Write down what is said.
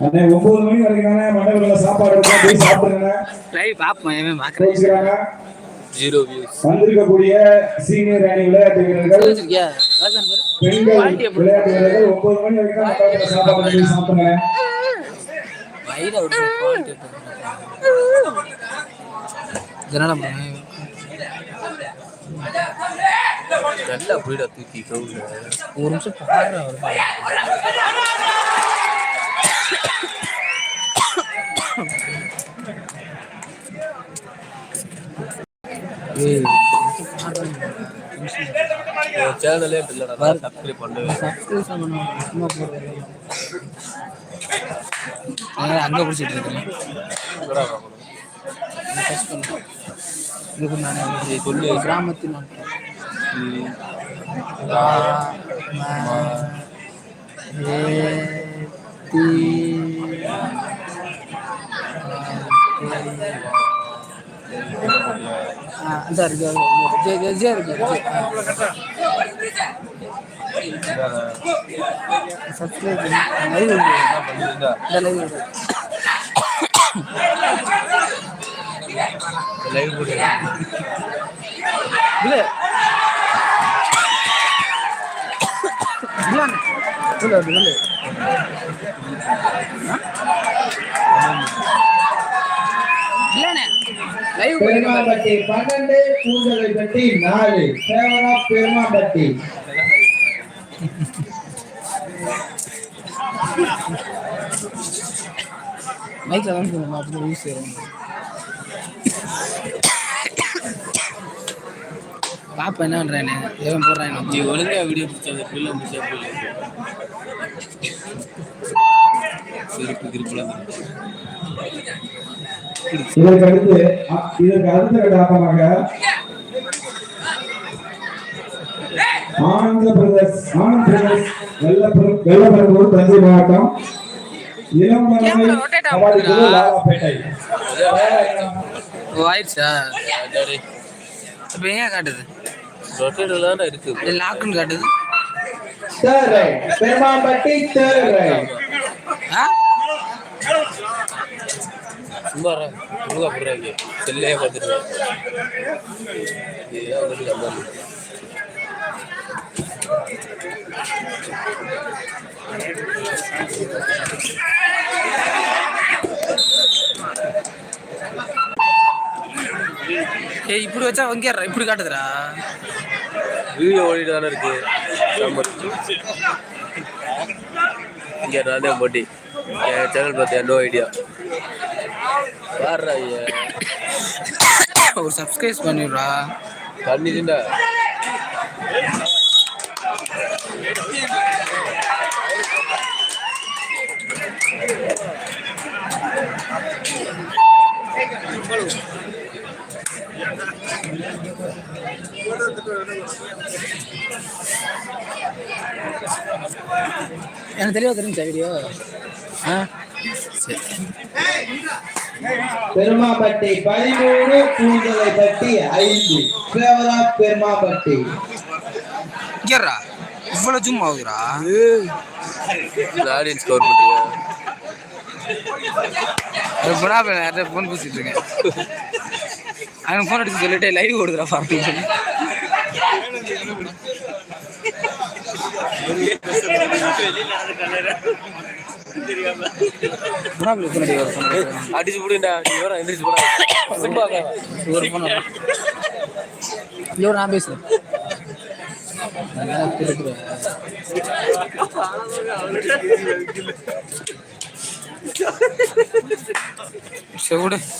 அண்ணே ஒன்பது மணி வரைக்கும் மண்டபத்துல சாப்பாடு இருக்கா போய் சாப்பிடுங்க லைவ் பாப்போம் எவன் பாக்குறேன் கோச்சுக்கிறாங்க ஜீரோ வியூஸ் வந்திருக்கக்கூடிய சீனியர் அணி விளையாட்டு வீரர்கள் வச்சிருக்கியா அதான் பாரு. பெண்கள் குவாலிட்டி எப்படி விளையாட்டு வீரர்கள் ஒன்பது மணி வரைக்கும் மண்டபத்துல சாப்பாடு போய் சாப்பிடுங்க. வயிறு அப்படி குவாலிட்டி எப்படி இதனால பண்ணுவேன். நல்லா புரியுதா தூக்கி கவுல ஒரு நிமிஷம் பாடுறா அவர் ஏய் சேனலே இல்லடா சப்ஸ்கிரைப் பண்ணு சப்ஸ்கிரைப் பண்ணணும் சும்மா போடுறது அங்கே பிடிச்சிட்டு இருக்கேன் இதுக்கு நான் கிராமத்தில் ஏ, அந்த இருக்கு ஜே இருக்கு சப்ஸ்கிரைப் லைவ் இந்த லைவ் லைவ் இல்ல இல்ல இல்ல பெருமாம்பட்டி பன்னெண்டு பூஞ்சலை பட்டி நாலு. சேவரா பெருமாம்பட்டி மைக்ல தான் சொல்லுங்க அப்படி யூஸ் செய்யறோம் பாப்பா என்ன பண்றானே? எவன் போடுறான்? நீ ஒழுங்கா வீடியோ பிடிச்சது பிள்ளை முடிச்சா பிள்ளை. சிரிப்பு கிரிப்புலாம் இதற்கு அடுத்து இதற்கு அடுத்த கட்டாயமாக ஆனந்த பிரதேஷ் ஆனந்த் பிரதேஷ் வெள்ளப்பெரு- வெள்ளப்பெரும்பூர் தஞ்சை மாவட்டம் ஆக கபாடி குழு மாட்டுதா? லாலாப்பேட்டை ஓ சும்மா ஒழுங்கா போடுறாங்க செல்லே அம்மா ஏய் இப்படி வச்சா வங்கிடுறா இப்படி காட்டுதுடா. வீடியோ ஓடிட்டு தானே இருக்கு. இங்கே நானே போட்டி. என் சேனல் பார்த்தியா? நோ ஐடியா ஐயா ஒரு சப்ஸ்கிரைப் பண்ணிடுறா பண்ணிட்டுண்டா எனக்கு தெளிவாக தெரிஞ்சா வீடியோ ஆ சரி பெருமாம்பட்டி பதிமூணு பூஞ்சலை பட்டி ஐந்து. சேவரா பெருமாம்பட்டி இங்கேறா. இவ்வளோ ஜூம் ஆகுதுடா. ஆடியன்ஸ் கவர் பண்ணுறீங்க எப்படா யார்கிட்ட ஃபோன் பேசிட்டு இருக்கேன். அவன் ஃபோன் அடிச்சு சொல்லிட்டு லைவ் ஓடுதுடா பாருங்க. சொல்லி புறாபில் ஃபோன் அடி ஒரு ஃபோன் அடிச்சு விடுண்டா நீ வர எந்திரிச்சு போடா சும்மா ஒரு ஃபோன் ஐயோ நான் பேசுறேன் நான் கேட்டுக்கிறேன். சரி விடு